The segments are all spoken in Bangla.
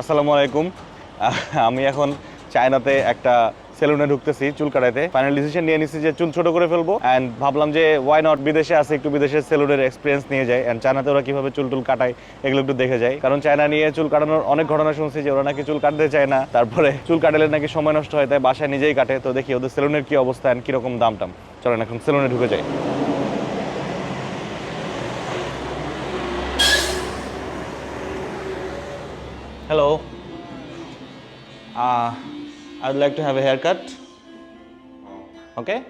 আসসালামু আলাইকুম। আমি এখন চায়নাতে একটা সেলুনে ঢুকতেছি চুল কাটাইতে। ফাইনাল ডিসিশন নিয়ে নিছি যে চুল ছোট করে ফেলব। অ্যান্ড ভাবলাম যে ওয়াই নট বিদেশে আছে, একটু বিদেশের সেলুনের এক্সপিরিয়েন্স নিয়ে যায় অ্যান্ড চায়নাতে ওরা কীভাবে চুল টুল কাটায়, এগুলো একটু দেখে যায় কারণ চায়না নিয়ে চুল কাটানোর অনেক ঘটনা শুনছি যে, ওরা নাকি চুল কাটতে চায় না। তারপরে চুল কাটালে নাকি সময় নষ্ট হয়, তাই বাসায় নিজেই কাটে। তো দেখি ওদের সেলুনের কি অবস্থা অ্যান্ড কীরকম দাম টাম। চলেন এখন সেলুনে ঢুকে যাই। Hello. Uh, I would like to have a haircut. Okay?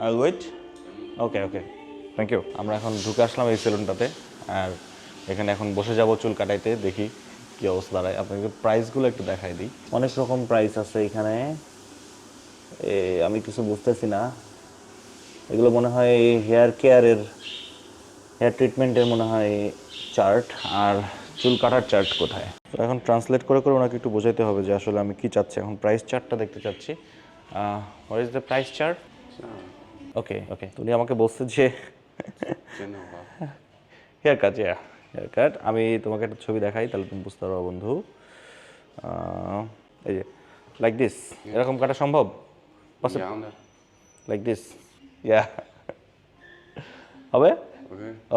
I'll wait. Okay, okay. Thank you আমরা এখন ঢুকে আসলাম এই সেলুনটাতে আর এখানে এখন বসে যাব চুল কাটাইতে দেখি কি অবস্থা দাঁড়ায় আপনাকে প্রাইসগুলো একটু দেখাই দিই অনেক রকম প্রাইস আছে এখানে আমি কিছু বুঝতেছি না এগুলো মনে হয় হেয়ার কেয়ারের হেয়ার ট্রিটমেন্টের মনে হয় চার্ট আর চুল কাটার চার্ট কোথায়? তো এখন ট্রান্সলেট করে করে ওনাকে একটু বোঝাইতে হবে যে আসলে আমি কি চাচ্ছি। এখন প্রাইস চার্টটা দেখতে চাচ্ছি। What is the price chart okay okay উনি আমাকে বলছে যে হেয়ার কাট ইয়া হেয়ার কাট আমি তোমাকে একটা ছবি দেখাই তাহলে তুমি বুঝতে পারব বন্ধু। এই যে লাইক দিস এরকম কাটা সম্ভব? লাইক দিস ইয়া হবে?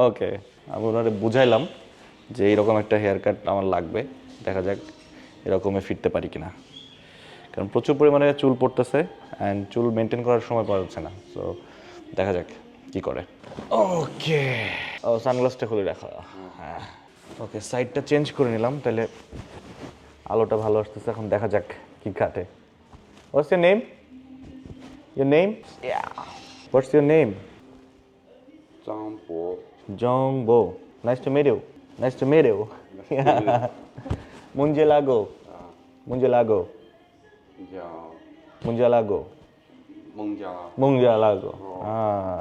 ওকে আমি ওনারে বুঝাইলাম। যে এইরকম একটা হেয়ার কাট আমার লাগবে দেখা যাক এরকমে ফিরতে পারি কিনা। কারণ প্রচুর পরিমাণে চুল পড়তেছে অ্যান্ড চুল মেনটেন করার সময় পাওয়া যাচ্ছে না সো দেখা যাক কি করে। ওকে ও সানগ্লাসটা খুলে রাখা। হ্যাঁ। ওকে সাইডটা চেঞ্জ করে নিলাম তাহলে আলোটা ভালো আসতেছে এখন দেখা যাক কি কাটে। What's your name your name what's your name Zhang Bo. Nice to meet you. Nice to meet you. Munjelago. Munjelago. Ja. Munjelago. Mengja. মুঙ্গিয়ালাগো হ্যাঁ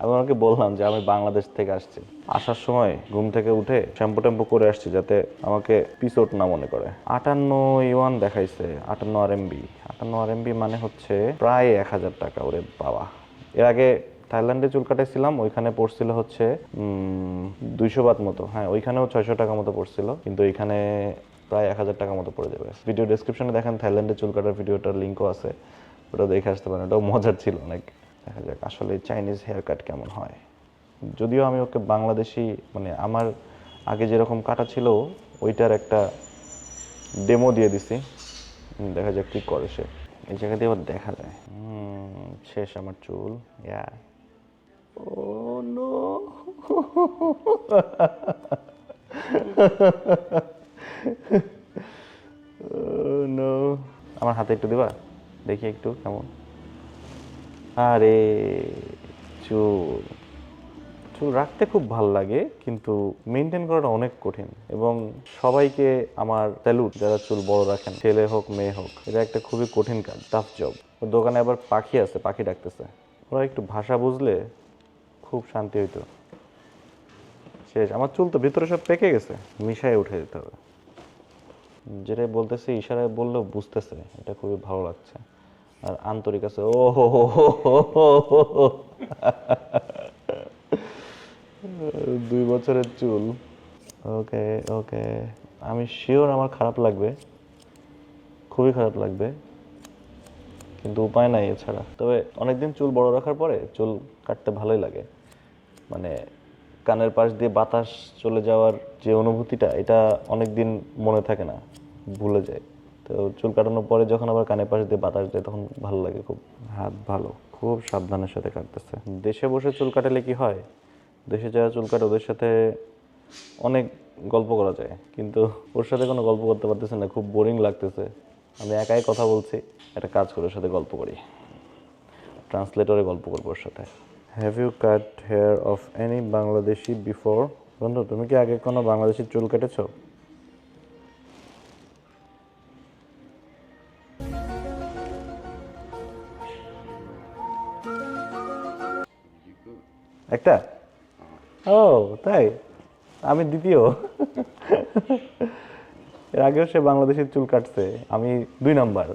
আমি ওনাকে বললাম যে আমি বাংলাদেশ থেকে আসছি আসার সময় ঘুম থেকে উঠে শ্যাম্পু ট্যাম্পু করে আসছি যাতে আমাকে পিসোট না মনে করে আটান্ন ইউয়ান দেখাইছে আটান্ন আর এমবি আটান্ন আর এমবি মানে হচ্ছে প্রায় এক হাজার টাকা ওরে বাবা এর আগে থাইল্যান্ডে চুল কাটাইছিলাম, ওইখানে পড়ছিল হচ্ছে দুইশো বাত মতো। হ্যাঁ ওইখানেও ছয়শো টাকা মতো পড়ছিল, কিন্তু এইখানে প্রায় এক হাজার টাকা মতো পড়ে যাবে। ভিডিও ডেসক্রিপশনে দেখেন, থাইল্যান্ডে চুল কাটার ভিডিওটার লিঙ্কও আছে। ওটা দেখে আসতে পারেন, ওটাও মজার ছিল অনেক দেখা যাক আসলে চাইনিজ হেয়ার কাট কেমন হয়। যদিও আমি ওকে বাংলাদেশি মানে আমার আগে যেরকম কাটা ছিল, ওইটার একটা ডেমো দিয়ে দিছি। দেখা যাক কি করে সে। এই জায়গা দিয়ে আবার দেখা যায়। শেষ আমার চুল ইয়া ও নো নো আমার হাতে একটু দিবা? দেখি একটু কেমন। আরে, চুল। চুল রাখতে খুব ভালো লাগে, কিন্তু মেনটেন করাটা অনেক কঠিন। এবং সবাইকে আমার স্যালুট যারা চুল বড় রাখেন, ছেলে হোক, মেয়ে হোক, এটা একটা খুবই কঠিন কাজ টাফ জব ওর দোকানে আবার পাখি আছে, পাখি ডাকতেছে। ওরা একটু ভাষা বুঝলে খুব শান্তি হইতো। শেষ। আমার চুল তো ভিতরে সব পেকে গেছে, মিশায় উঠে দিতে হবে। যেটাই বলতেছে, ইশারায় বললেও বুঝতেছে, এটা খুবই ভালো লাগছে। আর আন্তরিক আছে, ও হো। দুই বছরের চুল। ওকে ওকে। আমি শিওর আমার খারাপ লাগবে। খুবই খারাপ লাগবে। কিন্তু উপায় নাই এছাড়া। তবে অনেকদিন চুল বড় রাখার পরে চুল কাটতে ভালোই লাগে। মানে কানের পাশ দিয়ে বাতাস চলে যাওয়ার যে অনুভূতিটা, এটা অনেক দিন মনে থাকে না, ভুলে যায়। তো চুল কাটানোর পরে যখন আবার কানের পাশ দিয়ে বাতাস যায় তখন ভালো লাগে খুব। হাত ভালো, খুব সাবধানের সাথে কাটতেছে। দেশে বসে চুল কাটালে কি হয়? দেশে যারা চুল কাটে ওদের সাথে অনেক গল্প করা যায়, কিন্তু ওর সাথে কোনো গল্প করতে পারতেছে না, খুব বোরিং লাগতেছে। আমি একাই কথা বলছি, একটা কাজ করে ওর সাথে গল্প করি। ট্রান্সলেটরে গল্প করব ওর সাথে। Have you cut hair of any Bangladeshi before বন্ধু, তুমি কি আগে কোনো বাংলাদেশি চুল কেটেছো? একটা? ও, তাই? আমি দ্বিতীয়। এর আগেও সে বাংলাদেশের চুল কাটছে, আমি দুই নাম্বার।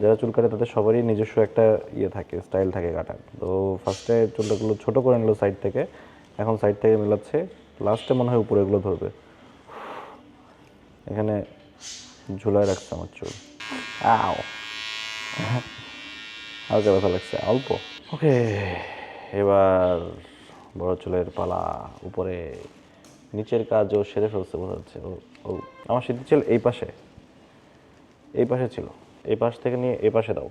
যারা চুল কাটে তাদের সবারই নিজস্ব একটা ইয়ে থাকে স্টাইল থাকে কাটার। তো ফার্স্টে চুলটাগুলো ছোট করে নিল সাইড থেকে, এখন সাইড থেকে মেলাচ্ছে লাস্টে মনে হয় উপরে এগুলো ধরবে। এখানে ঝুলায় রাখছে আমার চুল। আও হালকা ব্যথা লাগছে, অল্প। ওকে এবার বড় চুলের পালা উপরে। নিচের কাজও সেরে ফেলছে, বোঝা যাচ্ছে। ও আমার সিদ্ধি চুল এই পাশে এই পাশে ছিল। এই পাশ থেকে নিয়ে এই পাশে দাও।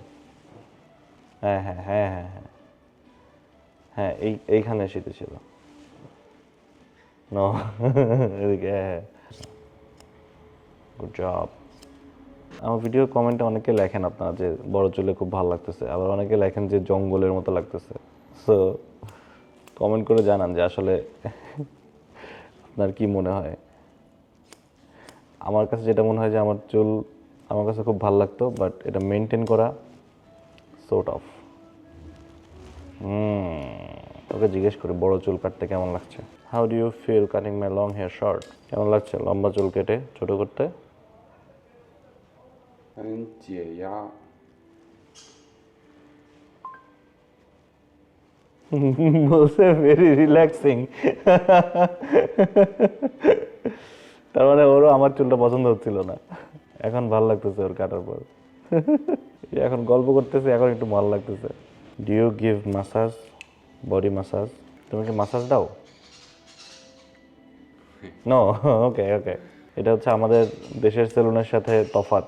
হ্যাঁ হ্যাঁ হ্যাঁ হ্যাঁ হ্যাঁ। হ্যাঁ এই, এইখানে শীতে ছিল। নো এদিকে হ্যাঁ গুড জব আমার ভিডিও কমেন্টে অনেকে লেখেন আপনারা যে বড় চুলে খুব ভালো লাগতেছে। আবার অনেকে লেখেন যে জঙ্গলের মতো লাগতেছে। সো কমেন্ট করে জানান যে আসলে আপনার কি মনে হয়? আমার কাছে যেটা মনে হয় যে আমার চুল আমার কাছে খুব ভালো লাগতো বাট এটা মেনটেন করা সোট অফ তোকে জিজ্ঞেস করি, বড় চুল কাটতে কেমন লাগছে? How do you feel cutting my long hair short কেমন লাগছে? লম্বা চুল কেটে, ছোট করতে? বলছে ভেরি রিল্যাক্সিং তার মানে ওরও আমার চুলটা পছন্দ হচ্ছিল না। এখন ভালো লাগতেছে ওর কাটার পর। এখন গল্প করতেছে, এখন একটু ভালো লাগতেছে। Do you give massage body massage তুমি কি মাসাজ দাও? নো ওকে ওকে এটা হচ্ছে আমাদের দেশের সেলুনের সাথে তফাৎ।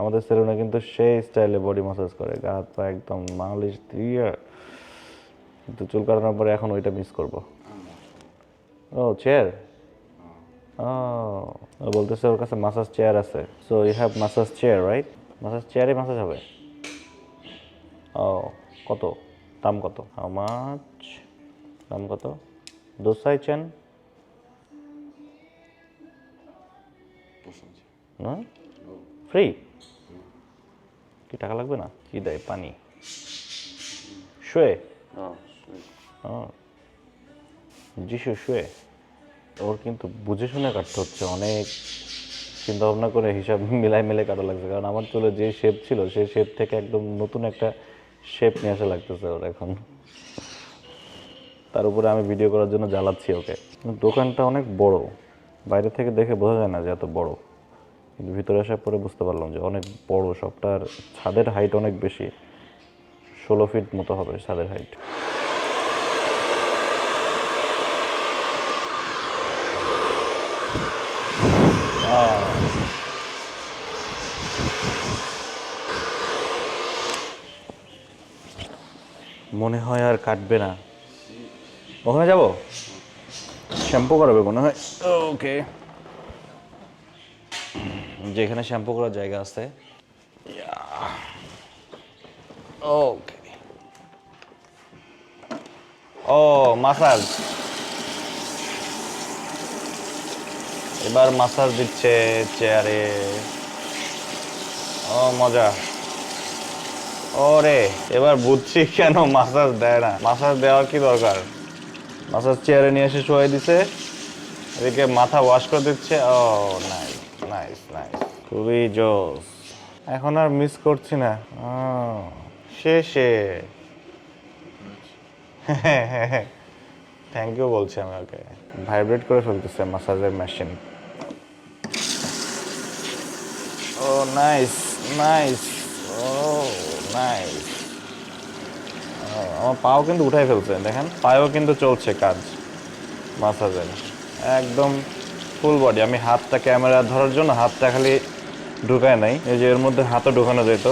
আমাদের সেলুনে কিন্তু সেই স্টাইলে বডি মাসাজ করে। গা, হাত, পা একদম মালিশ দিয়ে কিন্তু চুল কাটানোর পরে এখন ওইটা মিস করব। ও চেয়ার ও। বলতেছে ওর কাছে মাসাজ চেয়ার আছে। So you have massage chair right massage চেয়ারে মাসাজ হবে? ও কত? দাম কত? মাছ দাম কত? দোসাই চেন? না? ফ্রি কি টাকা লাগবে না? কি দেয়? পানি? শুয়ে? হ্যাঁ যিশু শুয়ে? ওর কিন্তু বুঝে শুনে কাটতে হচ্ছে, অনেক চিন্তা ভাবনা করে হিসাব মিলাই মিলে কাটা লাগছে। কারণ আমার চুলে যে শেপ ছিল সেই শেপ থেকে একদম নতুন একটা শেপ নিয়ে আসা লাগতেছে ওর এখন। তার উপরে আমি ভিডিও করার জন্য জ্বালাচ্ছি ওকে। দোকানটা অনেক বড়। বাইরে থেকে দেখে বোঝা যায় না যে এত বড়। কিন্তু ভিতরে আসার পরে বুঝতে পারলাম যে অনেক বড়, সবটার ছাদের হাইট অনেক বেশি। ষোলো ফিট মতো হবে ছাদের হাইট মনে হয় আর কাটবে না। ওখানে যাব? শ্যাম্পু করাবে মনে হয়। ওকে। যেখানে শ্যাম্পু করার জায়গা আছে। ওকে ও মাসাজ। এবার মাসাজ দিচ্ছে চেয়ারে ও, মজা। ওরে, এবার বুঝছি কেন মাসাজ দেয় না। মাসাজ দেওয়ার কি দরকার? মাসাজ চেয়ারে নিয়ে এসে শোয়াই দিছে, এদিকে মাথা ওয়াশ করে দিচ্ছে। ও নাইস নাইস নাইস খুবই জোস। এখন আর মিস করছি না। শেষে থ্যাংক ইউ বলছি আমি ওকে। ভাইব্রেট করে ফেলতেছে মাসাজের মেশিন ও নাইস নাইস ও নাইস আমার পাও কিন্তু উঠাই ফেলছে। দেখেন, পায়েও কিন্তু চলছে কাজ। মাসাজের। একদম ফুল বডি আমি হাতটা ক্যামেরা ধরার জন্য হাতটা খালি ঢুকায় নাই। এই যে এর মধ্যে হাতও ঢুকানো যেত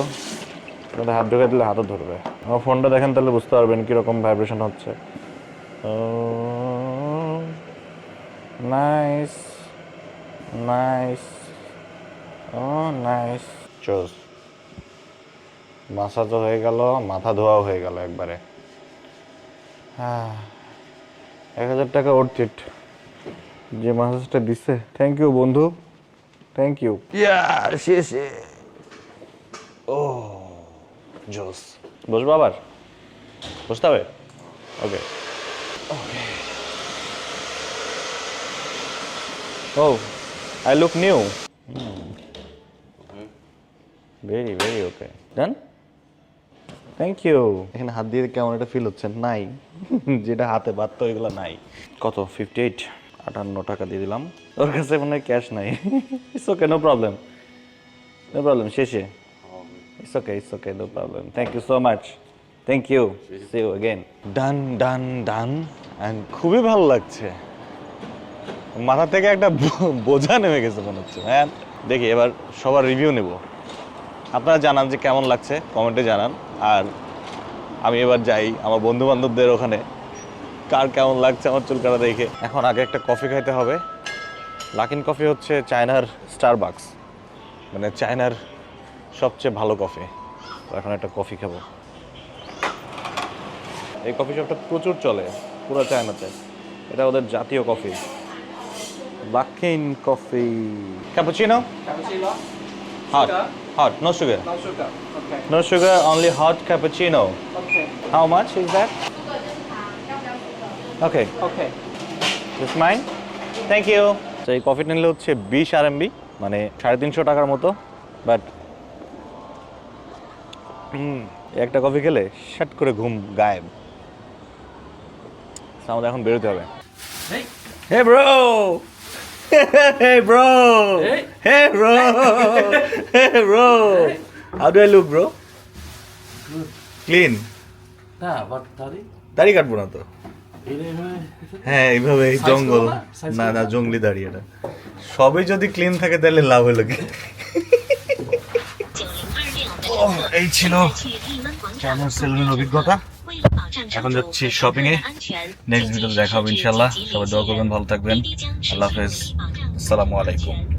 হাত ঢুকাই দিলে হাতও ধরবে। আমার ফোনটা দেখেন তাহলে বুঝতে পারবেন কীরকম ভাইব্রেশন হচ্ছে। নাইস নাইস ও নাইস চোস। মাসাজও হয়ে গেল মাথা ধোয়াও হয়ে গেল একবারে। হ্যাঁ এক হাজার টাকা অর্থিট যে মাসাজটা দিচ্ছে থ্যাংক ইউ বন্ধু। থ্যাংক ইউ ইয়ার শেষে ও জোস বসবো আবার? বসতে হবে? Okay okay O I look new very very okay done thank you এখানে হাত দিয়ে কেমন একটা ফিল হচ্ছে? নাই। যেটা হাতে বাদ তো এগুলো নাই। কত? ফিফটি এইট আটান্ন টাকা দিয়ে দিলাম। ওর কাছে মনে হয় ক্যাশ নাই। It's okay no problem no problem শেষে। It's okay it's okay no problem thank you so much thank you see you again done done done and খুবই ভালো লাগছে। মাথা থেকে একটা বোঝা নেমে গেছে মনে হচ্ছে। হ্যাঁ দেখি এবার সবার রিভিউ নেব। আপনারা জানান যে কেমন লাগছে কমেন্টে জানান। আর আমি এবার যাই আমার বন্ধু বান্ধবদের ওখানে। কার কেমন লাগছে আমার চুল কাটা দেখে। এখন আগে একটা কফি খাইতে হবে। লাকিন কফি হচ্ছে চায়নার স্টারবাক্স মানে চায়নার সবচেয়ে ভালো কফি তো এখন একটা কফি খাব। এই কফি শপটা প্রচুর চলে পুরো চায়নাতে। এটা ওদের জাতীয় coffee Luckin coffee cappuccino? Hot Sugar? Hot no sugar No sugar. Okay. No sugar only hot cappuccino Okay. How much is that okay Okay. This mine thank you তো এই কফিটা নিলে হচ্ছে বিশ আর এমবি মানে সাড়ে তিনশো টাকার মতো বাট একটা কফি খেলে শাট করে ঘুম গায়েব আমাদের এখন বেরোতে হবে hey bro hey bro Hey. Hey bro hey bro how do I look bro clean Nah, but tadi দাড়ি কাটবো না তো। হ্যাঁ এইভাবে জঙ্গল। না? না না জঙ্গলি দাড়ি এটা। সবই যদি ক্লিন থাকে তাহলে লাভ হলো কি? এই ছিল চ্যানেল সেলুনের অভিজ্ঞতা। এখন যাচ্ছি শপিং এ নেক্সট ভিডিওতে দেখা হবে ইনশাল্লাহ সবাই দোয়া করবেন ভালো থাকবেন। আল্লাহ হাফেজ। আসসালামু আলাইকুম।